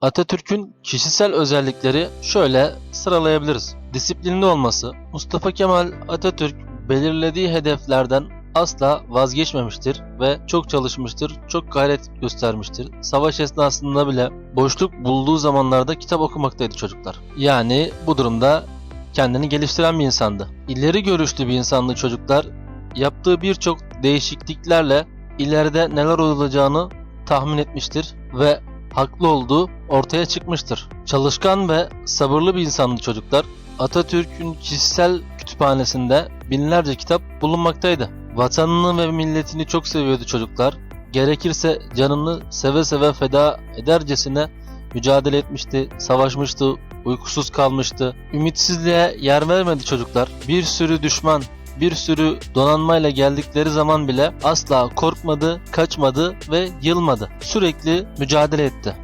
Atatürk'ün kişisel özellikleri şöyle sıralayabiliriz. Disiplinli olması. Mustafa Kemal Atatürk belirlediği hedeflerden asla vazgeçmemiştir ve çok çalışmıştır, çok gayret göstermiştir. Savaş esnasında bile boşluk bulduğu zamanlarda kitap okumaktaydı çocuklar. Yani bu durumda kendini geliştiren bir insandı. İleri görüşlü bir insandı çocuklar. Yaptığı birçok değişikliklerle ileride neler olacağını tahmin etmiştir ve haklı olduğu ortaya çıkmıştır. Çalışkan ve sabırlı bir insandı çocuklar. Atatürk'ün kişisel kütüphanesinde binlerce kitap bulunmaktaydı. Vatanını ve milletini çok seviyordu çocuklar. Gerekirse canını seve seve feda edercesine mücadele etmişti, savaşmıştı, uykusuz kalmıştı. Ümitsizliğe yer vermedi çocuklar. Bir sürü düşman, bir sürü donanmayla geldikleri zaman bile asla korkmadı, kaçmadı ve yılmadı. Sürekli mücadele etti.